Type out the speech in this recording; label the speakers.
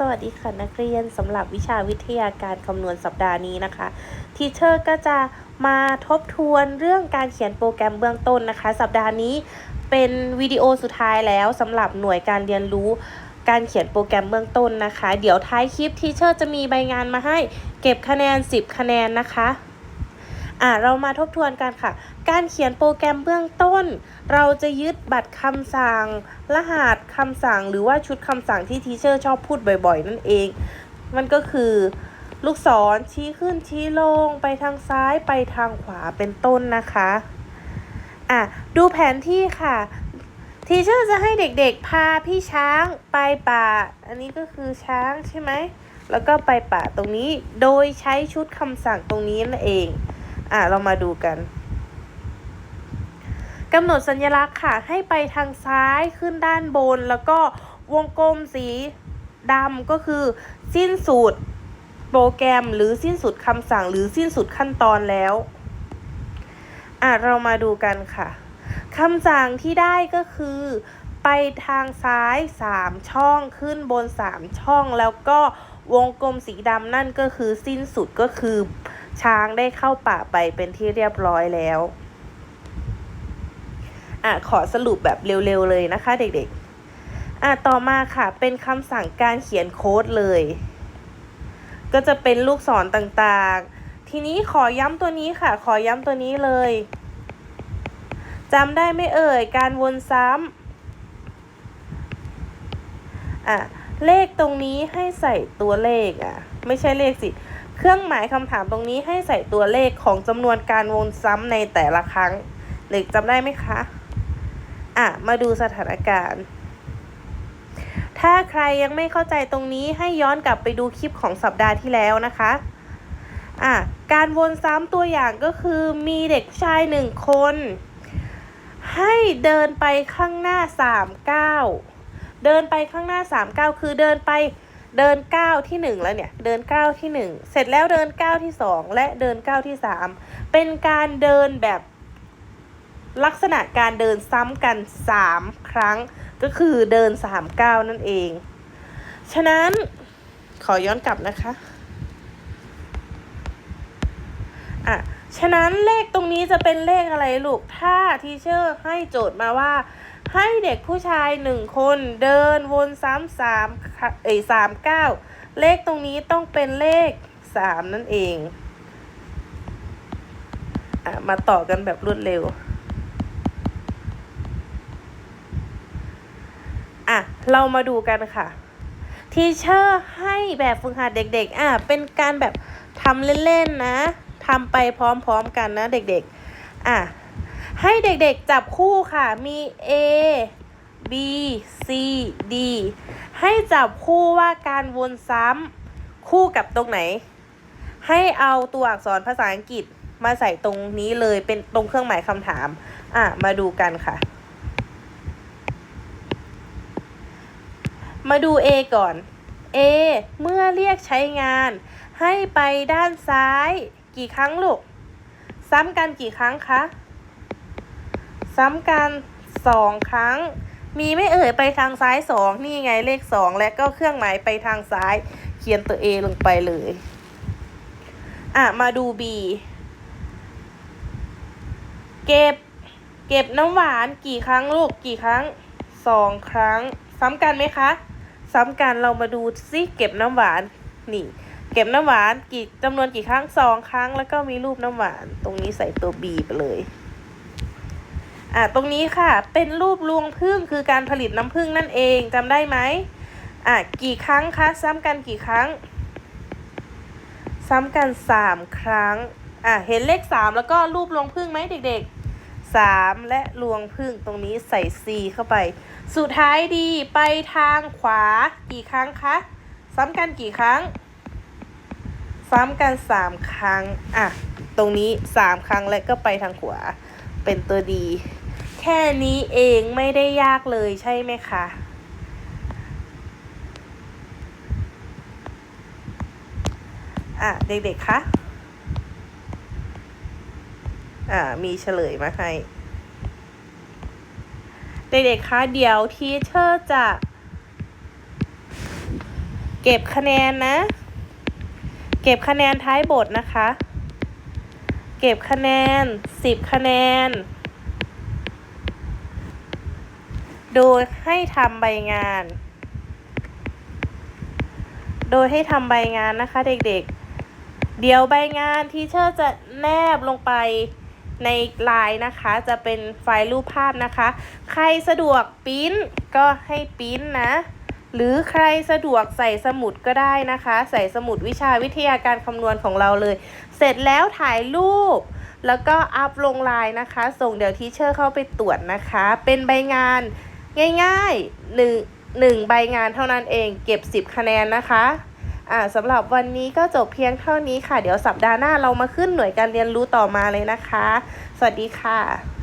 Speaker 1: สวัสดีค่ะนักเรียนสำหรับวิชาวิทยาการคำนวณสัปดาห์นี้นะคะทีเชอร์ก็จะมาทบทวนเรื่องการเขียนโปรแกรมเบื้องต้นนะคะ สัปดาห์นี้เป็นวิดีโอสุดท้ายแล้วสำหรับหน่วยการเรียนรู้การเขียนโปรแกรมเบื้องต้นนะคะ เดี๋ยวท้ายคลิปทีเชอร์จะมีใบงานมาให้เก็บคะแนน 10 คะแนนนะคะอะเรามาทบทวนกันค่ะ การเขียนโปรแกรมเบื้องต้น เราจะยึดบัตรคำสั่ง รหัสคำสั่ง หรือว่าชุดคำสั่งที่ทีเชอร์ชอบพูดบ่อยๆ นั่นเอง มันก็คือลูกศรชี้ขึ้นชี้ลงไปทางซ้ายไปทางขวาเป็นต้นนะคะอะดูแผนที่ค่ะ ทีเชอร์จะให้เด็กๆพาพี่ช้างไปป่า อันนี้ก็คือช้างใช่ไหม แล้วก็ไปป่าตรงนี้โดยใช้ชุดคำสั่งตรงนี้นั่นเองอะเรามาดูกัน กำหนดสัญลักษณ์ค่ะ ให้ไปทางซ้ายขึ้นด้านบน แล้วก็วงกลมสีดำก็คือ สิ้นสุดโปรแกรมหรือสิ้นสุดคำสั่งหรือสิ้นสุดขั้นตอนแล้วอะเรามาดูกันค่ะคำสั่งที่ได้ก็คือ ไปทางซ้าย 3 ช่องขึ้นบน 3 ช่อง แล้วก็วงกลมสีดำนั่นก็คือสิ้นสุดก็คือ ช้างได้เข้าป่าไปเป็นที่เรียบร้อยแล้ว อะขอสรุปแบบเร็วๆเลยนะคะ เด็กๆอะต่อมาค่ะเป็นคำสั่งการเขียนโค้ดเลย ก็จะเป็นลูกศรต่างๆ ทีนี้ขอย้ำตัวนี้ค่ะ ขอย้ำตัวนี้เลยจำได้ไม่เอ่ยการวนซ้ำอะเลขตรงนี้ให้ใส่ตัวเลขอะ ไม่ใช่เลขสิเครื่องหมายคำถามตรงนี้ให้ใส่ตัวเลขของจำนวนการวนซ้ำในแต่ละครั้ง เด็กจำได้ไหมคะ อะ มาดูสถานการณ์ ถ้าใครยังไม่เข้าใจตรงนี้ให้ย้อนกลับไปดูคลิปของสัปดาห์ที่แล้วนะคะอะการวนซ้ำตัวอย่างก็คือมีเด็กชายหนึ่งคน ให้เดินไปข้างหน้าสามก้าเดินไปข้างหน้าสามก้าคือเดินไปเดินก้าที่หนึ่งแล้วเนี่ย เดินก้าที่หนึ่งเสร็จแล้วเดินก้าที่สองและเดินก้าที่สามเป็นการเดินแบบ ลักษณะการเดินซ้ำกันสามครั้ง ก็คือเดินสามก้าวนั่นเอง ฉะนั้นขอย้อนกลับนะคะอะฉะนั้นเลขตรงนี้จะเป็นเลขอะไรลูก ถ้าทีเชอร์ให้โจทย์มาว่า ให้เด็กผู้ชายหนึ่งคนเดินวนซ้ำสามเอ้สามเก้าเลขตรงนี้ต้องเป็นเลขสามนั่นเองอะมาต่อกันแบบรวดเร็ว อะ เรามาดูกันค่ะทีเชอร์ให้แบบฝึกหัดเด็ก ๆ อะ เป็นการแบบทำเล่นๆนะทำไปพร้อมๆกันนะเด็กๆ อะ ให้เด็กๆจับคู่ค่ะ มี A B C D ให้จับคู่ว่าการวนซ้ำคู่กับตรงไหน ให้เอาตัวอักษรภาษาอังกฤษมาใส่ตรงนี้เลยเป็นตรงเครื่องหมายคำถาม อะ มาดูกันค่ะ มาดู A ก่อน A เมื่อเรียกใช้งาน ให้ไปด้านซ้าย กี่ครั้งลูก ซ้ำกันกี่ครั้งคะ ซ้ำกันสองครั้ง มีไม่เอ่ยไปทางซ้ายสองนี่ไงเลขสองและก็เครื่องหมายไปทางซ้าย เขียนตัว A ลงไปเลย อะ มาดู B เก็บ เก็บน้ำหวานกี่ครั้งลูกกี่ครั้งสองครั้ง ซ้ำกันไหมคะ ซ้ำกันเรามาดูซิเก็บน้ำหวานนี่เก็บน้ำหวานกี่จำนวนกี่ครั้งสองครั้ง แล้วก็มีรูปน้ำหวาน ตรงนี้ใส่ตัว B ไปเลยอะตรงนี้ค่ะเป็นรูปรวงพึ่งคือการผลิตน้ำผึ้งนั่นเองจำได้ไหมอะกี่ครั้งคะซ้ำกันกี่ครั้ง ซ้ำกันสามครั้งอะเห็นเลขสามแล้วก็รูปรวงพึ่งไหมเด็กๆ สามและรวงพึ่งตรงนี้ใส่ C เข้าไป สุดท้ายดีไปทางขวากี่ครั้งคะ ซ้ำกันกี่ครั้ง ซ้ำกันสามครั้ง อะ ตรงนี้สามครั้งและก็ไปทางขวา เป็นตัวดี แค่นี้เองไม่ได้ยากเลยใช่ไหมคะอะ เด็กๆ คะ อ่ามีเฉลยมาให้ เด็กๆคะเดี๋ยวทีเชอร์จะเก็บคะแนนนะ เก็บคะแนนท้ายบทนะคะ เก็บคะแนน10คะแนน โดยให้ทำใบงาน โดยให้ทำใบงานนะคะเด็กๆ เดี๋ยวใบงานที่เชอร์จะแนบลงไป ในไลน์นะคะ จะเป็นไฟล์รูปภาพนะคะ ใครสะดวกปริ้นก็ให้ปริ้นนะ หรือใครสะดวกใส่สมุดก็ได้นะคะ ใส่สมุดวิชาวิทยาการคำนวณของเราเลย เสร็จแล้วถ่ายรูป แล้วก็อัพลงไลน์นะคะ ส่งเดี๋ยวทีเชอร์เข้าไปตรวจนะคะ เป็นใบงานง่ายๆหนึ่งหนึ่งใบงานเท่านั้นเองเก็บ 10 คะแนนนะคะ อ่าสำหรับวันนี้ก็จบเพียงเท่านี้ค่ะ เดี๋ยวสัปดาห์หน้าเรามาขึ้นหน่วยการเรียนรู้ต่อมาเลยนะคะ สวัสดีค่ะ